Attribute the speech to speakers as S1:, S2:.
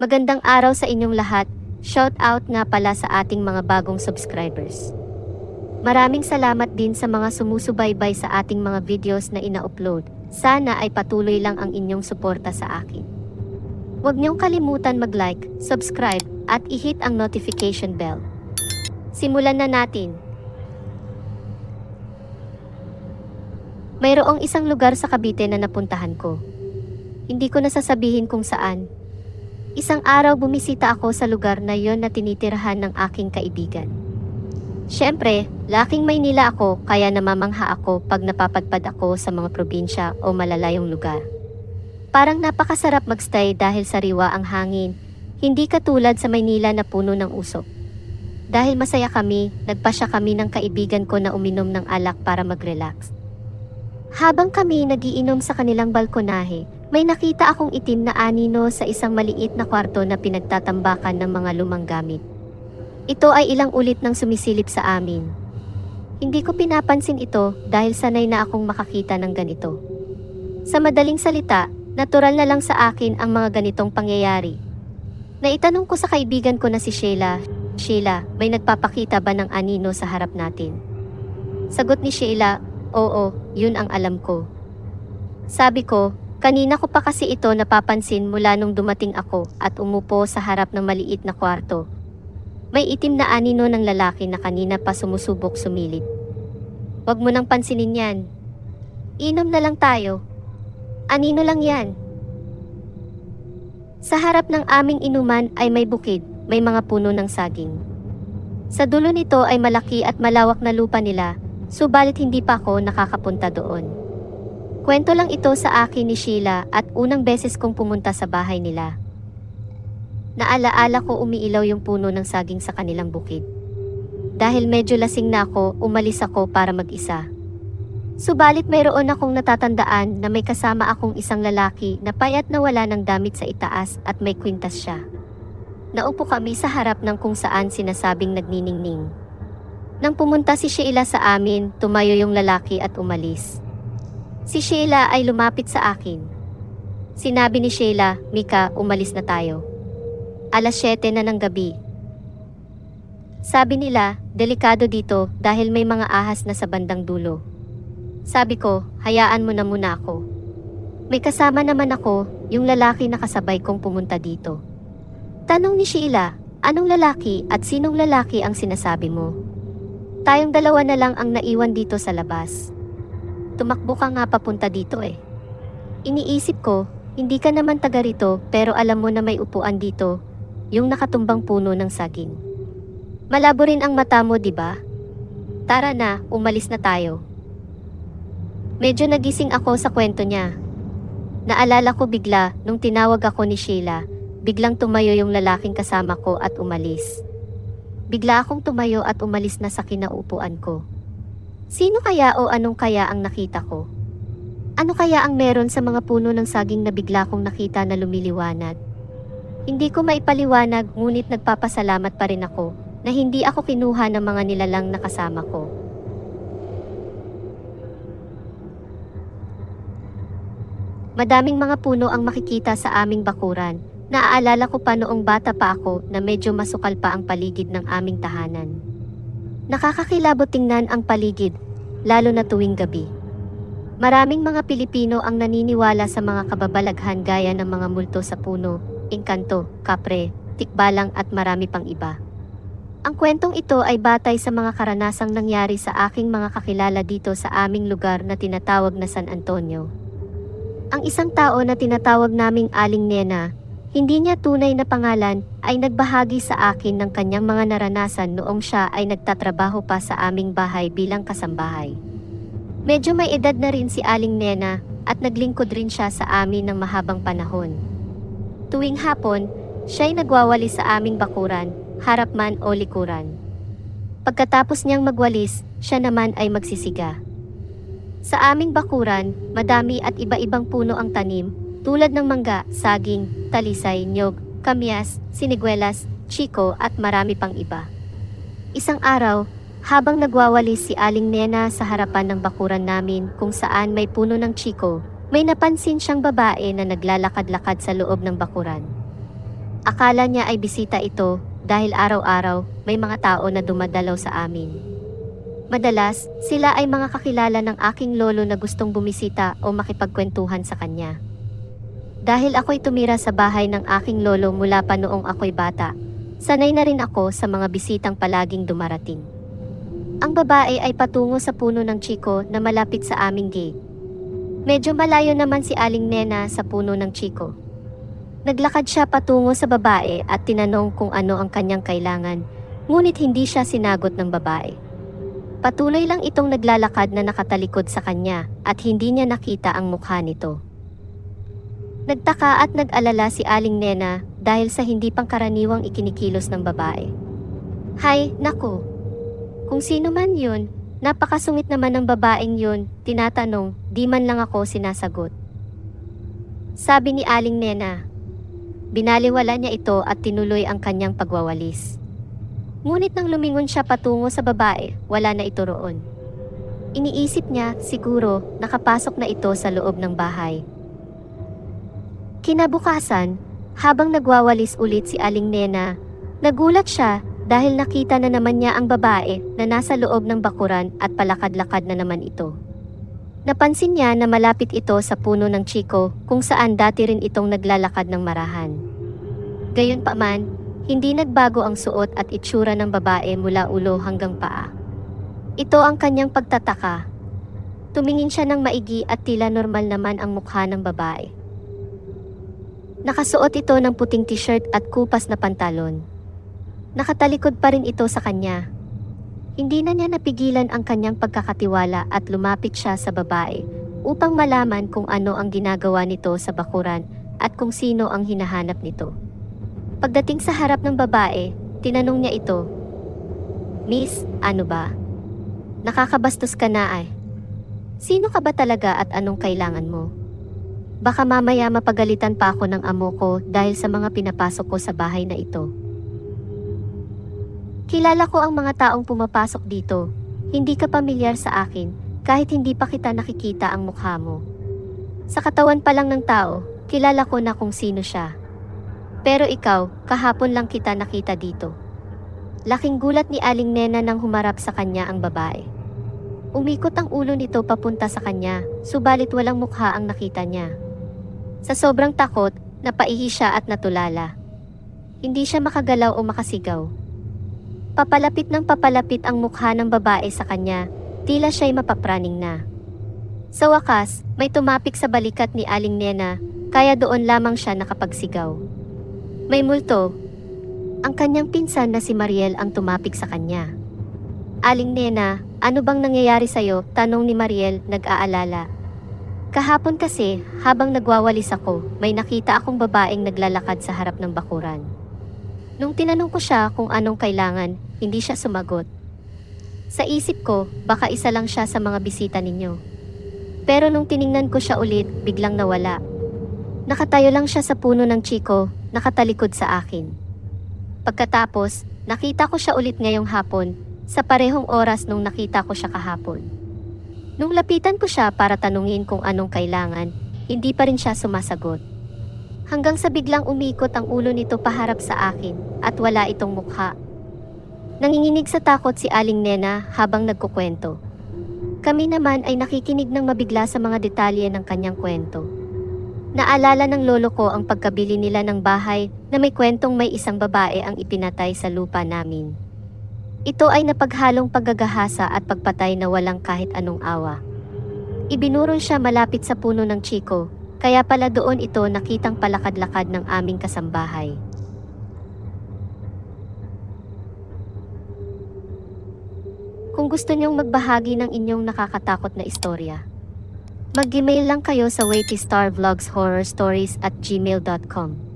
S1: Magandang araw sa inyong lahat. Shout out nga pala sa ating mga bagong subscribers. Maraming salamat din sa mga sumusubaybay sa ating mga videos na ina-upload. Sana ay patuloy lang ang inyong suporta sa akin. Huwag niyong kalimutan mag-like, subscribe, at i-hit ang notification bell. Simulan na natin. Mayroong isang lugar sa Cavite na napuntahan ko. Hindi ko nasasabihin kung saan. Isang araw bumisita ako sa lugar na yon na tinitirahan ng aking kaibigan. Siyempre, laking Maynila ako kaya namamangha ako pag napapadpad ako sa mga probinsya o malalayong lugar. Parang napakasarap magstay dahil sariwa ang hangin, hindi katulad sa Maynila na puno ng usok. Dahil masaya kami, nagpasya kami ng kaibigan ko na uminom ng alak para mag-relax. Habang kami nagiinom sa kanilang balkonahe, may nakita akong itim na anino sa isang maliit na kwarto na pinagtatambakan ng mga lumang gamit. Ito ay ilang ulit nang sumisilip sa amin. Hindi ko pinapansin ito dahil sanay na akong makakita ng ganito. Sa madaling salita, natural na lang sa akin ang mga ganitong pangyayari. Naitanong ko sa kaibigan ko na si Sheila, Sheila, may nagpapakita ba ng anino sa harap natin? Sagot ni Sheila, oo, yun ang alam ko. Sabi ko, kanina ko pa kasi ito napapansin mula nung dumating ako at umupo sa harap ng maliit na kwarto. May itim na anino ng lalaki na kanina pa sumusubok sumilip. Huwag mo nang pansinin yan. Inom na lang tayo. Anino lang yan. Sa harap ng aming inuman ay may bukid, may mga puno ng saging. Sa dulo nito ay malaki at malawak na lupa nila, subalit hindi pa ako nakakapunta doon. Kwento lang ito sa akin ni Sheila at unang beses kong pumunta sa bahay nila. Naalaala ko umiilaw yung puno ng saging sa kanilang bukid. Dahil medyo lasing na ako, umalis ako para mag-isa. Subalit mayroon akong natatandaan na may kasama akong isang lalaki na payat na wala ng damit sa itaas at may kwintas siya. Naupo kami sa harap ng kung saan sinasabing nagniningning. Nang pumunta si Sheila sa amin, tumayo yung lalaki at umalis. Si Sheila ay lumapit sa akin. Sinabi ni Sheila, Mika, umalis na tayo. Alas 7 na ng gabi. Sabi nila, delikado dito dahil may mga ahas na sa bandang dulo. Sabi ko, hayaan mo na muna ako. May kasama naman ako, yung lalaki na kasabay kong pumunta dito. Tanong ni Sheila, anong lalaki at sinong lalaki ang sinasabi mo? Tayong dalawa na lang ang naiwan dito sa labas. Tumakbo ka nga papunta dito eh. Iniisip ko, hindi ka naman taga rito pero alam mo na may upuan dito, yung nakatumbang puno ng saging. Malabo rin ang mata mo, di ba? Tara na, umalis na tayo. Medyo nagising ako sa kwento niya. Naalala ko bigla nung tinawag ako ni Sheila, biglang tumayo yung lalaking kasama ko at umalis. Bigla akong tumayo at umalis na sa kinaupuan ko. Sino kaya o anong kaya ang nakita ko? Ano kaya ang meron sa mga puno ng saging na bigla kong nakita na lumiliwanag? Hindi ko maipaliwanag ngunit nagpapasalamat pa rin ako na hindi ako kinuha ng mga nilalang na kasama ko. Madaming mga puno ang makikita sa aming bakuran. Naaalala ko pa noong bata pa ako na medyo masukal pa ang paligid ng aming tahanan. Nakakakilabot tingnan ang paligid, lalo na tuwing gabi. Maraming mga Pilipino ang naniniwala sa mga kababalaghan gaya ng mga multo sa puno, engkanto, kapre, tikbalang at marami pang iba. Ang kwentong ito ay batay sa mga karanasang nangyari sa aking mga kakilala dito sa aming lugar na tinatawag na San Antonio. Ang isang tao na tinatawag naming Aling Nena, hindi niya tunay na pangalan, ay nagbahagi sa akin ng kanyang mga naranasan noong siya ay nagtatrabaho pa sa aming bahay bilang kasambahay. Medyo may edad na rin si Aling Nena at naglingkod rin siya sa amin ng mahabang panahon. Tuwing hapon, siya'y nagwawali sa aming bakuran, harap man o likuran. Pagkatapos niyang magwalis, siya naman ay magsisiga. Sa aming bakuran, madami at iba-ibang puno ang tanim, tulad ng mangga, saging, talisay, nyog, kamyas, siniguelas, chiko at marami pang iba. Isang araw, habang nagwawalis si Aling Nena sa harapan ng bakuran namin kung saan may puno ng chiko, may napansin siyang babae na naglalakad-lakad sa loob ng bakuran. Akala niya ay bisita ito dahil araw-araw may mga tao na dumadalaw sa amin. Madalas, sila ay mga kakilala ng aking lolo na gustong bumisita o makipagkwentuhan sa kanya. Dahil ako'y tumira sa bahay ng aking lolo mula pa noong ako'y bata, sanay na rin ako sa mga bisitang palaging dumarating. Ang babae ay patungo sa puno ng chiko na malapit sa aming gate. Medyo malayo naman si Aling Nena sa puno ng chiko. Naglakad siya patungo sa babae at tinanong kung ano ang kanyang kailangan, ngunit hindi siya sinagot ng babae. Patuloy lang itong naglalakad na nakatalikod sa kanya at hindi niya nakita ang mukha nito. Nagtaka at nag-alala si Aling Nena dahil sa hindi pangkaraniwang ikinikilos ng babae. Hay, naku. Kung sino man yun, napakasungit naman ng babaeng yun, tinatanong, di man lang ako sinasagot. Sabi ni Aling Nena, binaliwala niya ito at tinuloy ang kanyang pagwawalis. Ngunit nang lumingon siya patungo sa babae, wala na ito roon. Iniisip niya, siguro, nakapasok na ito sa loob ng bahay. Kinabukasan, habang nagwawalis ulit si Aling Nena, nagulat siya dahil nakita na naman niya ang babae na nasa loob ng bakuran at palakad-lakad na naman ito. Napansin niya na malapit ito sa puno ng chiko kung saan dati rin itong naglalakad ng marahan. Gayunpaman, hindi nagbago ang suot at itsura ng babae mula ulo hanggang paa. Ito ang kanyang pagtataka. Tumingin siya ng maigi at tila normal naman ang mukha ng babae. Nakasuot ito ng puting t-shirt at kupas na pantalon. Nakatalikod pa rin ito sa kanya. Hindi na niya napigilan ang kanyang pagkakatiwala at lumapit siya sa babae upang malaman kung ano ang ginagawa nito sa bakuran at kung sino ang hinahanap nito. Pagdating sa harap ng babae, tinanong niya ito, Miss, ano ba? Nakakabastos ka na ay. Sino ka ba talaga at anong kailangan mo? Baka mamaya mapagalitan pa ako ng amo ko dahil sa mga pinapasok ko sa bahay na ito. Kilala ko ang mga taong pumapasok dito. Hindi ka pamilyar sa akin kahit hindi pa kita nakikita ang mukha mo. Sa katawan pa lang ng tao, kilala ko na kung sino siya. Pero ikaw, kahapon lang kita nakita dito. Laking gulat ni Aling Nena nang humarap sa kanya ang babae. Umikot ang ulo nito papunta sa kanya, subalit walang mukha ang nakita niya. Sa sobrang takot, napaihi siya at natulala. Hindi siya makagalaw o makasigaw. Papalapit ng papalapit ang mukha ng babae sa kanya, tila siya'y mapapraning na. Sa wakas, may tumapik sa balikat ni Aling Nena, kaya doon lamang siya nakapagsigaw. May multo. Ang kanyang pinsan na si Mariel ang tumapik sa kanya. Aling Nena, ano bang nangyayari sa'yo? Tanong ni Mariel, nag-aalala. Kahapon kasi, habang nagwawalis ako, may nakita akong babaeng naglalakad sa harap ng bakuran. Nung tinanong ko siya kung anong kailangan, hindi siya sumagot. Sa isip ko, baka isa lang siya sa mga bisita ninyo. Pero nung tiningnan ko siya ulit, biglang nawala. Nakatayo lang siya sa puno ng chiko, nakatalikod sa akin. Pagkatapos, nakita ko siya ulit ngayong hapon, sa parehong oras nung nakita ko siya kahapon. Nung lapitan ko siya para tanungin kung anong kailangan, hindi pa rin siya sumasagot. Hanggang sa biglang umikot ang ulo nito paharap sa akin at wala itong mukha. Nanginginig sa takot si Aling Nena habang nagkukwento. Kami naman ay nakikinig ng mabigla sa mga detalye ng kanyang kwento. Naalala ng lolo ko ang pagkabili nila ng bahay na may kwentong may isang babae ang ipinatay sa lupa namin. Ito ay napaghalong paggagahasa at pagpatay na walang kahit anong awa. Ibinurol siya malapit sa puno ng chiko, kaya pala doon ito nakitang palakad-lakad ng aming kasambahay. Kung gusto niyong magbahagi ng inyong nakakatakot na istorya, mag-email lang kayo sa waitystarvlogshorrorstories at gmail.com.